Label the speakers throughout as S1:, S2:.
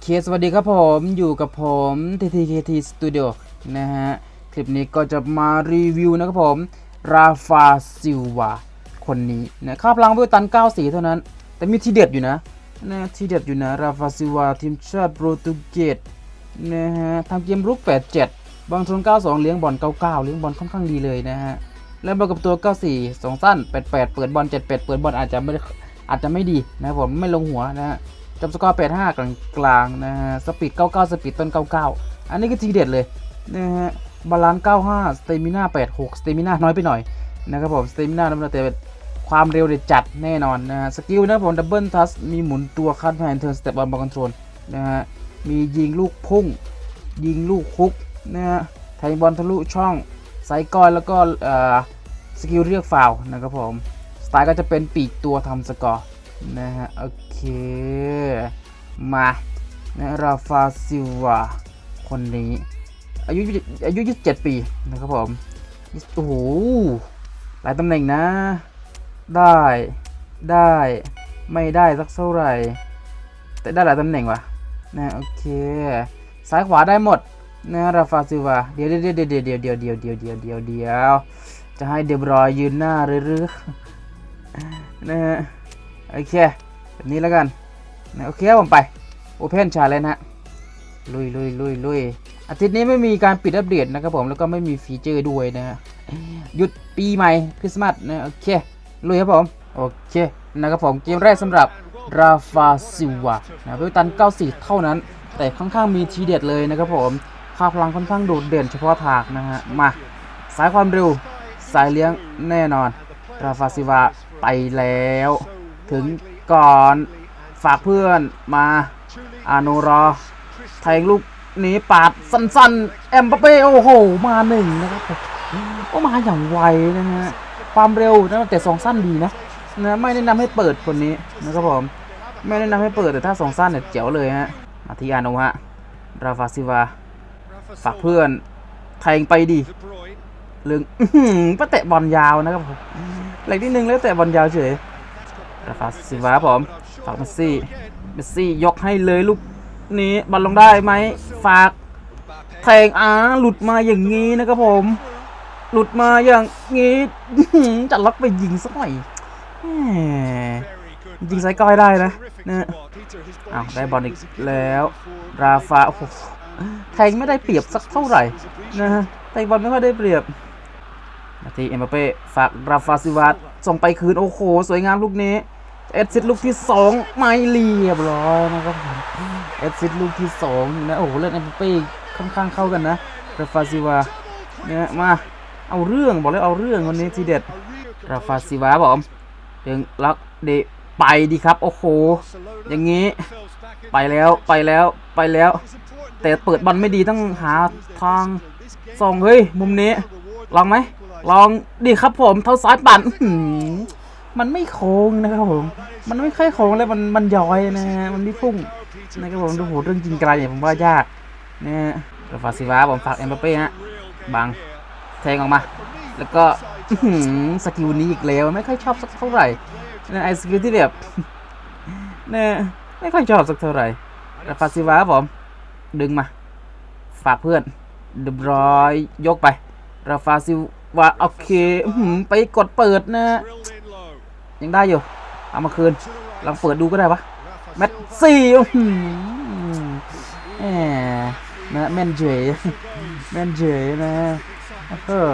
S1: เคสวัสดีครับผมอยู่กับผม TTKT Studio นะฮะ คลิปนี้ก็จะมารีวิวนะครับผม ราฟาซิลวาคนนี้นะค่าพลังเวลตัน94เท่านั้น แต่มีทีเด็ดอยู่นะนะทีเด็ดอยู่นะ ราฟาซิลวาทีมชาติโปรตุเกสนะฮะทำเกมรุก 87 บางชน 92 เลี้ยงบอล 99 เลี้ยงบอลค่อนข้างดีเลยนะฮะ แล้วบวกกับตัว 94 2 สั้น 88 เปิดบอล 78 เปิดบอลอาจจะไม่อาจจะไม่ดีนะครับผมไม่ลงหัวนะฮะ จำสกอร์85 กลางกลางๆนะฮะ สปีด 99 สปีดต้น 99 อันนี้ก็ทีเด็ดเลยนะฮะ บาลานซ์ 95 สเตมิน่า 86 สเตมิน่าน้อยไปหน่อยนะครับผม สเตมิน่าน้ำหนักแต่ความเร็วเด็ดจัดแน่นอนนะฮะ สกิลนะครับผมดับเบิลทัส มีหมุนตัวคัดแฮนเทิร์นสเต็ปบอลบอลคอนโทรลนะฮะ มียิงลูกพุ่ง ยิงลูกคุกนะฮะแทงบอลทะลุช่องไซก้อยแล้วก็เอ่อสกิลเรียกฟาวนะครับผม สไตล์ก็จะเป็นปีกตัวทำสกอร์ นะฮะ โอเค มานะราฟาซิวาคนนี้ อายุอายุ 27 ปีนะครับผม โอ้โห หลายตำแหน่งนะ ได้ได้ไม่ได้สักเท่าไหร่ แต่ได้หลายตำแหน่งว่ะนะโอเค ซ้ายขวาได้หมดนะราฟาซิวาเดี๋ยวเดี๋ยวเดี๋ยวเดี๋ยวเดี๋ยวเดี๋ยวเดี๋ยวเดี๋ยวเดี๋ยวเดี๋ยวเดี๋ยวจะให้เดบรอยยืนหน้าหรือหรือนะฮะ โอเคแบบนี้แล้วกันโอเคครับผมไป Open Challenge นะฮะลุยลุยลุยลุยอาทิตย์นี้ไม่มีการปิดอัปเดตนะครับผมแล้วก็ไม่มีฟีเจอร์ด้วยนะฮะหยุดปีใหม่คริสต์มาสนะโอเคลุยครับผมโอเคนะครับผมเกมแรกสำหรับราฟาซิวานะเวลตัน 94 เท่านั้น แต่ค่อนข้างมีทีเด็ดเลยนะครับผมค่าพลังค่อนข้างโดดเด่นเฉพาะทางนะฮะมาสายความเร็วสายเลี้ยงแน่นอน ราฟาซิวาไปแล้ว ถึงก่อนฝากเพื่อนมาอาโนรอแทงลูกนี้ปาดสั้นๆแอมปาเป้โอ้โห มาหนึ่งนะครับผมก็มาอย่างไวนะฮะ ความเร็วนะแต่สองสั้นดีนะนะไม่แนะนำให้เปิดคนนี้นะครับผม ไม่แนะนำให้เปิดแต่ถ้าสองสั้นเนี่ยเจ๋วเลยฮะมาที่อาโนฮะ ราฟาซิวา ฝากเพื่อนแทงไปดีเรื่องอื้อหือไปเตะบอลยาวนะครับผมเหล็กที่หนึ่งแล้วเตะบอลยาวเฉย ราฟาซิวาครับผมฝากเมสซี่เมสซี่ยกให้เลยลูกนี้บอลลงได้ไหมฝากแทงอ้าหลุดมาอย่างนี้นะครับผม หลุดมาอย่างนี้จัดล็อกไปยิงสักหน่อยยิงไซก้อยได้นะนะอ้าวได้บอลอีกแล้ว ราฟาโอ้โหแทงไม่ได้เปรียบสักเท่าไหร่นะฮะแทงบอลไม่ค่อยได้เปรียบนาทีเอ็มบัปเป้ฝากราฟาซิวาส่งไปคืนโอ้โห สวยงามลูกนี้ เอ็ดซิดลูกที่2ไม่เรียบร้อยนะครับผมเอ็ดซิดลูกที่2นะโอ้โหเล่นเอ็มเป้ค่อนข้างเข้ากันนะราฟาซิวาเนี่ยมาเอาเรื่องบอกเลยเอาเรื่องวันนี้ทีเด็ดราฟาซิวาบอกผมถึงล็อกเดไปดีครับ โอ้โห อย่างนี้ ไปแล้วไปแล้วไปแล้ว แต่เปิดบอลไม่ดีต้องหาทางส่งเฮ้ยมุมนี้ ลองไหมลองดีครับผมเท้าซ้ายปั่น มันไม่โค้งนะครับผม มันไม่ค่อยโค้งเลยมันมันย้อยนะฮะ มันไม่พุ่งนะครับผมดูโหเรื่องจริงไกลเนี่ยผมว่ายากนะฮะราฟาซิวาผมฝากเอ็มบัปเป้ฮะบังแทงออกมา แล้วก็สกิลนี้อีกแล้วไม่ค่อยชอบสักเท่าไหร่นะไอสกิลที่แบบเนี่ยไม่ค่อยชอบสักเท่าไหร่ราฟาซิวาบผม ดึงมา ฝากเพื่อนเรียบร้อยยกไป ราฟาซิวาโอเคไปกดเปิดนะ ยังได้อยู่ เอามาคืนลองเปิดดูก็ได้ปะแมตซี่แหมนะแมนเฉยแมนเฉยนะเออ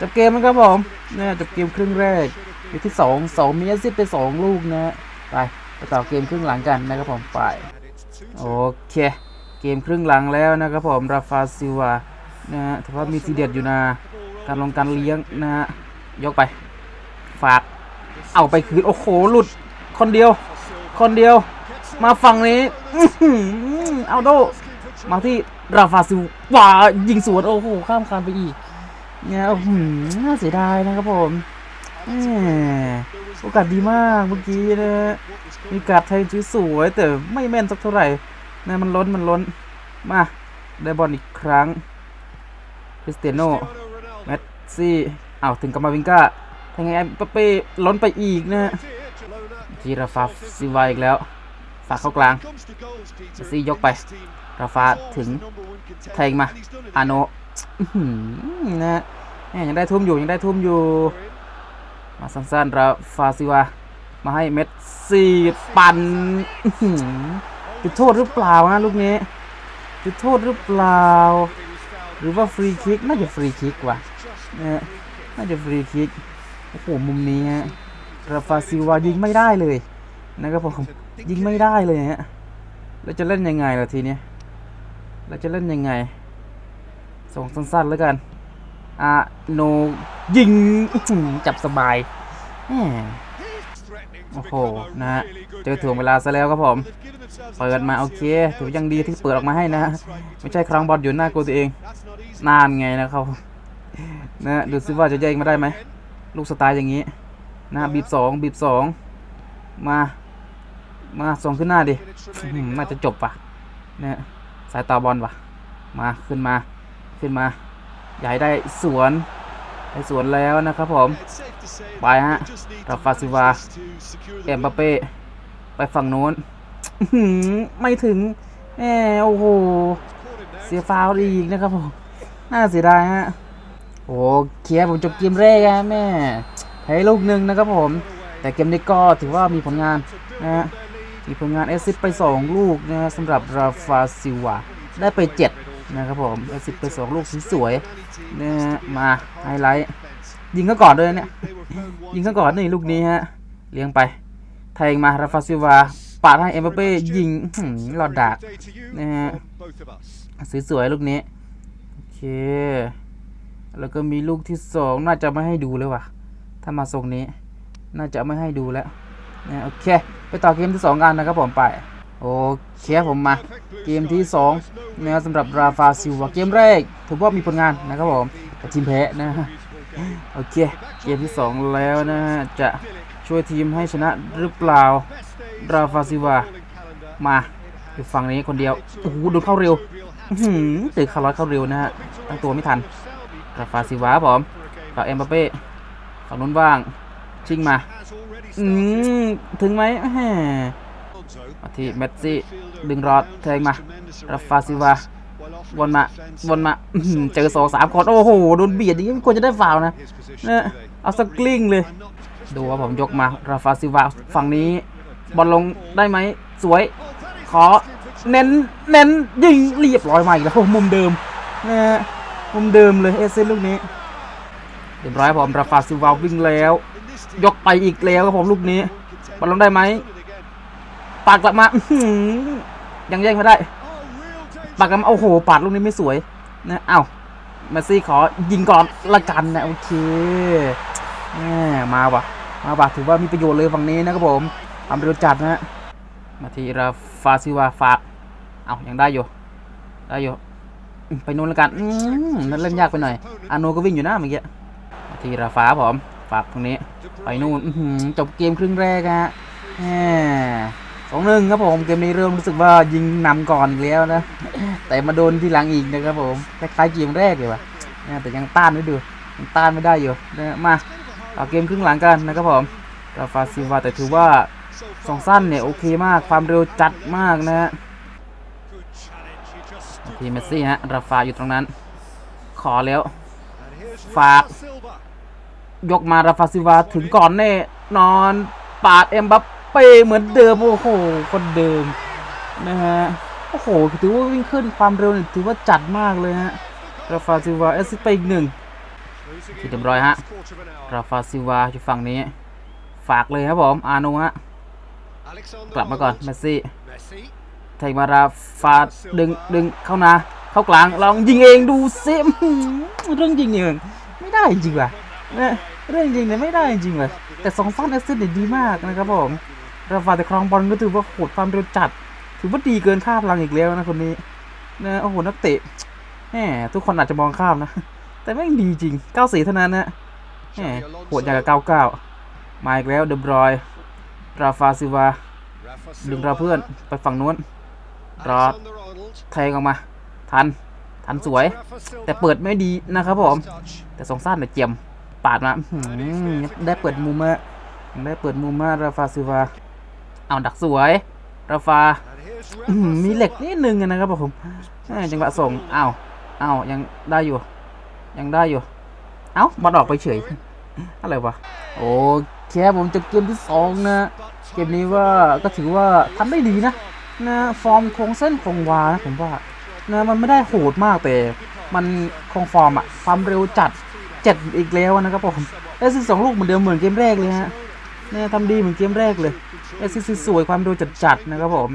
S1: จบเกมนะครับผมเนี่ยจบเกมครึ่งแรกอยู่ที่สองสองมีแอซิสไปสองลูกนะ ไปไปต่อเกมครึ่งหลังกันนะครับผมไปโอเค เกมครึ่งหลังแล้วนะครับผมราฟาซิวานะฮะถือว่ามีทีเด็ดอยู่นะ การลงการเลี้ยงนะฮะยกไป ฝาก เอาไปคืน โอ้โห หลุด คนเดียว คนเดียว มาฝั่งนี้อเอาโด มาที่ราฟาซิวายิงสวน โอ้โห ข้ามคานไปอีก เนี่ยโอ้โหน่าเสียดายนะครับผมโอกาสดีมากเมื่อกี้นะมีการแทงสวยแต่ไม่แม่นสักเท่าไหร่นะมันล้นมันล้น มา ได้บอลอีกครั้งคริสเตียโนเมสซี่อ้าวถึงกับมาวิงกา ทางไงปเป้ล้นไปอีกนะฮะจีราฟาซิวาอีกแล้วฝากเข้ากลางซี่ยกไป ราฟาถึงแทงมาอาโนนะฮะยังได้ทุ่มอยู่ยังได้ทุ่มอยู่ มาสั้นๆราฟาซิวามาให้เมสซี่ปั่นจุดโทษหรือเปล่าฮะลูกนี้จุดโทษหรือเปล่า หรือว่าฟรีคิกน่าจะฟรีคิกว่ะนะฮะน่าจะฟรีคิก โอ้โหมุมนี้ฮะราฟาซิวายิงไม่ได้เลยนะครับผมยิงไม่ได้เลยฮะแล้วจะเล่นยังไงล่ะทีเนี้ยเราจะเล่นยังไง ส่งสั้นๆแล้วกันอะโนยิงจับสบายโอ้โหนะฮะเจอถ่วงเวลาซะแล้วครับผมเปิดมาโอเคถือยังดีที่เปิดออกมาให้นะ ไม่ใช่ครั้งบอลอยู่หน้าโกลตัวเอง นานไงนะครับนะดูซิว่าจะแย่งมาได้ไหม ลูกสไตล์อย่างนี้นะบีบสองบีบสองมา มาส่งขึ้นหน้าดิอื้อหือน่าจะจบปะเนี่ยสายตาบอลปะมาขึ้นมาขึ้นมาอย่าให้ได้สวนได้สวนแล้วนะครับผม ไปฮะราฟาซิลวาเอ็มบัปเป้ไปฝั่งโน้นอื้อหือไม่ถึงแหมโอ้โห เสียฟาวล์อีกนะครับผม น่าเสียดายฮะ โอ้เคียผมจบเกมแรกฮะแม่แพ้ลูกหนึ่งนะครับผม แต่เกมนี้ก็ถือว่ามีผลงานนะฮะมีผลงานเอซิไป 2 ลูกนะสำหรับราฟาซิวาได้ไป 7 นะครับผมเอซิไป 2 ลูกสวยๆนะฮะมาไฮไลท์ยิงเขาก่อนด้วยเนี่ยยิงเขาก่อนนี่ลูกนี้ฮะเลี้ยงไปแทงมาราฟาซิวาปาดให้เอ็มบัปเป้ยิงอื้อหือหลอดดากนะฮะสวยๆลูกนี้ โอเค แล้วก็มีลูกที่สองน่าจะไม่ให้ดูเลยว่ะ ถ้ามาทรงนี้ น่าจะไม่ให้ดูแล้วนะโอเค ไปต่อเกมที่สองกันนะครับผมไป โอเคผมมา เกมที่สองนะสำหรับราฟาซิวาเกมแรกถือว่ามีผลงานนะครับผมแต่ทีมแพ้นะโอเค เกมที่สองแล้วนะฮะ จะช่วยทีมให้ชนะหรือเปล่า ราฟาซิวา มาอยู่ฝั่งนี้คนเดียว โอ้โหโดนเข้าเร็วอื้อหือตึกคาร์ลอสเข้าเร็วนะฮะตั้งตัวไม่ทัน ราฟาซิวาครับผมฝากเอ็มบัปเป้ฝั่งนู้นว่าง ชิงมา อืม ถึงไหมแหมมาที่เมสซี่ ดึงรอดแทงมาราฟาซิวาวนมาวนมาอื้อหือเจอสองสามคนโอ้โห โดนเบียดอย่างนี้ไม่ควรจะได้ฟาวล์นะเนี่ยเอาสกลิ้งเลย ดูว่าผมยกมาราฟาซิวาฝั่งนี้บอลลงได้ไหม สวย ขอ เน้น เน้น ยิงเรียบร้อยมาอีกแล้วโอ้มุมเดิมนะฮะ มุมเดิมเลยเอเซนลูกนี้เรียบร้อยครับผมราฟาซิวาวิ่งแล้ว ยกไปอีกแล้วครับผมลูกนี้บอลลงได้ไหมปาดกลับมาอืยังแย่งไม่ได้ปาดกลับมาโอ้โหปาดลูกนี้ไม่สวยนะเอ้าเมสซี่ขอยิงก่อนละกันนะโอเคแหมมาวะมาวะถือว่ามีประโยชน์เลยฝั่งนี้นะครับผมทำประโยชน์จัดนะฮะมาทีราฟาซิวาฝากเอายังได้อยู่ได้อยู่ ไปนู้นแล้วกัน อืมนั่นเล่นยากไปหน่อย อาโนก็วิ่งอยู่นะเมื่อกี้ทีราฟาผมฝากตรงนี้ ไปนู่นจบเกมครึ่งแรกฮะสองหนึ่งครับผม เกมนี้เริ่มรู้สึกว่ายิงนำก่อนอีกแล้วนะ แต่มาโดนที่หลังอีกนะครับผม คล้ายๆเกมแรกเลยว่ะนะแต่ยังต้านไม่ดูยังต้านไม่ได้อยู่นะมาต่อเกมครึ่งหลังกันนะครับผมราฟาซิวาแต่ถือว่าสองสั้นเนี่ยโอเคมาก ความเร็วจัดมากนะฮะ ทีเมสซี่ฮะราฟาอยู่ตรงนั้น ขอแล้ว ฝาก ยกมาราฟาซิวาถึงก่อนแน่นอนปาดเอ็มบัปเป้เหมือนเดิม โอ้โห คนเดิม นะฮะ โอ้โห ถือว่าวิ่งขึ้นความเร็วเนี่ยถือว่าจัดมากเลยฮะ ราฟาซิวาเอสซิสไปอีกหนึ่งที่เรียบร้อยฮะ ราฟาซิวาอยู่ฝั่งนี้ ฝากเลยครับผม อาโนฮะ กลับมาก่อนเมสซี่ ไทยมาราฟาดดึงดึงเข้านาเข้ากลางลองยิงเองดูซิเรื่องยิงเนี่ยไม่ได้จริงว่ะเนี่ยเรื่องยิงเนี่ยไม่ได้จริงว่ะแต่สองฟันแอสซิสต์เนี่ยดีมากนะครับผมราฟาแต่ครองบอลก็ถือว่าโหดความเร็วจัด ถือว่าดีเกินคาดพลังอีกแล้วนะคนนี้นะโอ้โหนักเตะแหมทุกคนอาจจะมองข้ามนะ แต่แม่ดีจริง94เท่านั้นนะแหมโหดอย่างกับ99มาอีกแล้วเดบรอย ราฟาซิวาดึงเราเพื่อนไปฝั่งนู้น รอแทงออกมา ทัน ทันสวย แต่เปิดไม่ดีนะครับผม แต่สองสั้นเนี่ยเจียม ปาดมาได้เปิดมุมมาได้เปิดมุมมาราฟาซิวา เอาดักสวย ราฟาอื้อหือมีเหล็กนิดนึงนะครับผมจังหวะส่งอ้าวอ้าวยังได้อยู่ ยังได้อยู่ เอ้าบอลออกไปเฉย อะไรวะ โอเคผมจบเกมที่สองนะ เกมนี้ว่าก็ถือว่าทำได้ดีนะ นะฟอร์มโครงเส้นคงวานะผมว่านะมันไม่ได้โหดมากแต่มันคงฟอร์มอะความเร็วจัดเจ็ดอีกแล้วนะครับผมเอซีสองลูกเหมือนเดิมเหมือนเกมแรกเลยฮะเนี่ยทำดีเหมือนเกมแรกเลยเอซีสวยความเร็วจัดจัดนะครับผม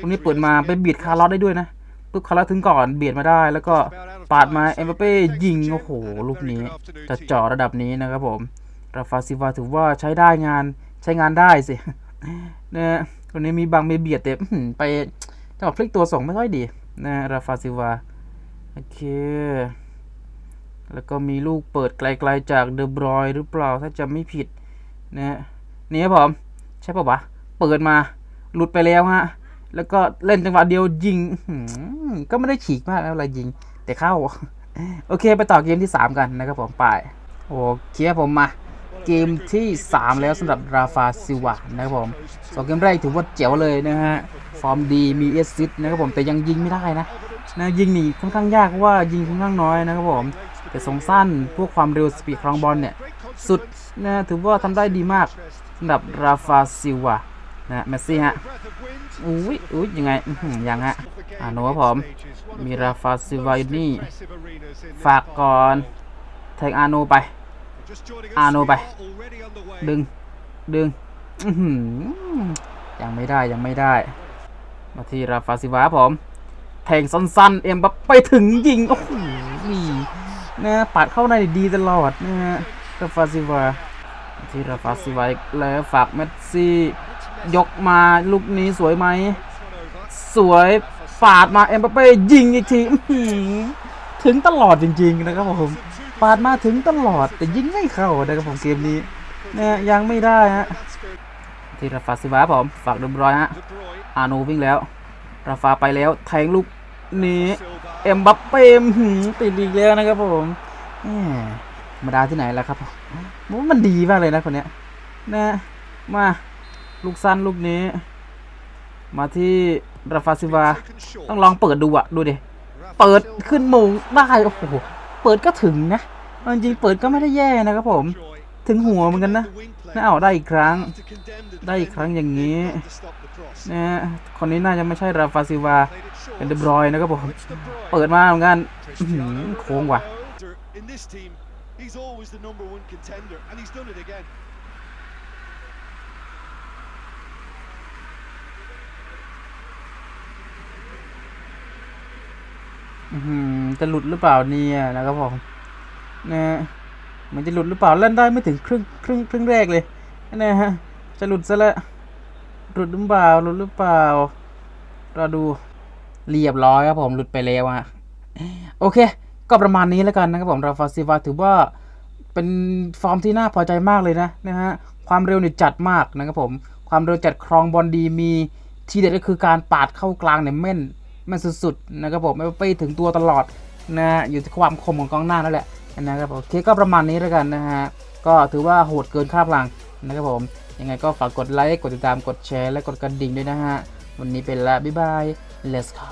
S1: ตรงนี้เปิดมาไปบีดคาร์ลอสได้ด้วยนะปุ๊บคาร์ลอสถึงก่อนเบียดมาได้ แล้วก็ปาดมาเอ็มเป้ยิงโอ้โหลูกนี้จะเจาะระดับนี้นะครับผมราฟาซิวาถือว่าใช้ได้งานใช้งานได้สินะ คนนี้มีบางมีเบียดแต่อื้อหือไปจังหวะพลิกตัวส่งไม่ค่อยดีนะราฟาซิวา โอเค แล้วก็มีลูกเปิดไกลๆจากเดอบรอยหรือเปล่าถ้าจำไม่ผิดนะนี่ครับผมใช่ป่าวะเปิดมา หลุดไปแล้วฮะ แล้วก็เล่นจังหวะเดียวยิงก็ไม่ได้ฉีกมากนะเวลายิง แต่เข้า โอเคไปต่อเกมที่ 3 กันนะครับผมไปโอเคผมมา เกมที่ 3 แล้วสำหรับราฟาซิวานะครับผม สองเกมแรกถือว่าเจ๋วเลยนะฮะ ฟอร์มดีมีเอสซิสนะครับผมแต่ยังยิงไม่ได้นะนะยิงหนีค่อนข้างยากเพราะว่ายิงค่อนข้างน้อยนะครับผมแต่ทรงสั้นพวกความเร็วสปีดครองบอลเนี่ย สุดนะถือว่าทำได้ดีมากสำหรับราฟาซิวานะเมสซี่ฮะอุ้ยอุ้ยยังไงยังฮะอ่าโน้ครับผมมีราฟาซิวาอยู่นี่ ฝากก่อนแทงอาโนไปอาโนไป ดึงดึง ยังไม่ได้ยังไม่ได้ มาที่ราฟาซิวาครับผมแทงสั้นๆ เอ็มบัปไปถึงยิง โอ้โหนะปัดเข้าในดีตลอดนะฮะราฟาซิวาที่ราฟาซิวาแล้วฝากเมสซี่ ยกมาลูกนี้สวยไหม สวยปาดมาเอ็มบัปเป้ยิงอีกทีถึงตลอดจริง ๆ นะครับผมปาดมาถึงตลอดแต่ยิงไม่เข้านะครับผมเกมนี้ เนี่ยยังไม่ได้ฮะที่ราฟาซิวาผมฝากเรียบร้อยฮะอาโนวิ่งแล้ว ราฟาไปแล้วแทงลูกนี้เอ็มบัปเป้ติดอีกแล้วนะครับผมมธรรมดาที่ไหนแล่ะครับผมมันดีมากเลยนะคนเนี้ยนะมาลูกสั้นลูกนี้ มาที่ราฟาซิวาต้องลองเปิดดูอะดูดิเปิดขึ้นมงได้โอ้โหเปิดก็ถึงนะจริงเปิดก็ไม่ได้แย่นะครับผม ถึงหัวเหมือนกันนะน่าเอาได้อีกครั้ง ได้อีกครั้งอย่างนี้นะคนนี้น่าจะไม่ใช่ราฟาซิวา เป็นเดบรอยนะครับผม เปิดมาเหมือนกันโค้งว่ะ จะหลุดหรือเปล่าเนี่ยนะครับผมนะฮะ มันจะหลุดหรือเปล่าเล่นได้ไม่ถึงครึ่งครึ่งครึ่งแรกเลยนะฮะจะหลุดซะแล้วหลุดหรือเปล่าหลุดหรือเปล่าเราดูเรียบร้อยครับผมหลุดไปแล้วอะโอเค ก็ประมาณนี้แล้วกันนะครับผมราฟาซิวาถือว่าเป็นฟอร์มที่น่าพอใจมากเลยนะนะฮะความเร็วเนี่ยจัดมากนะครับผมความเร็วจัดครองบอลดีมีทีเด็ดก็คือการปาดเข้ากลางเนี่ยแม่นแมันสุดๆนะครับผมไม่ไปถึงตัวตลอดนะฮะอยู่ที่ความคมของกองหน้านั่นแหละ นะครับผมเคก็ประมาณนี้แล้วกันนะฮะก็ถือว่าโหดเกินค่าพลังนะครับผมยังไงก็ฝากกดไลค์กดติดตามกดแชร์และกดกระดิ่งด้วยนะฮะวันนี้เป็นละบ๊ายบาย let's go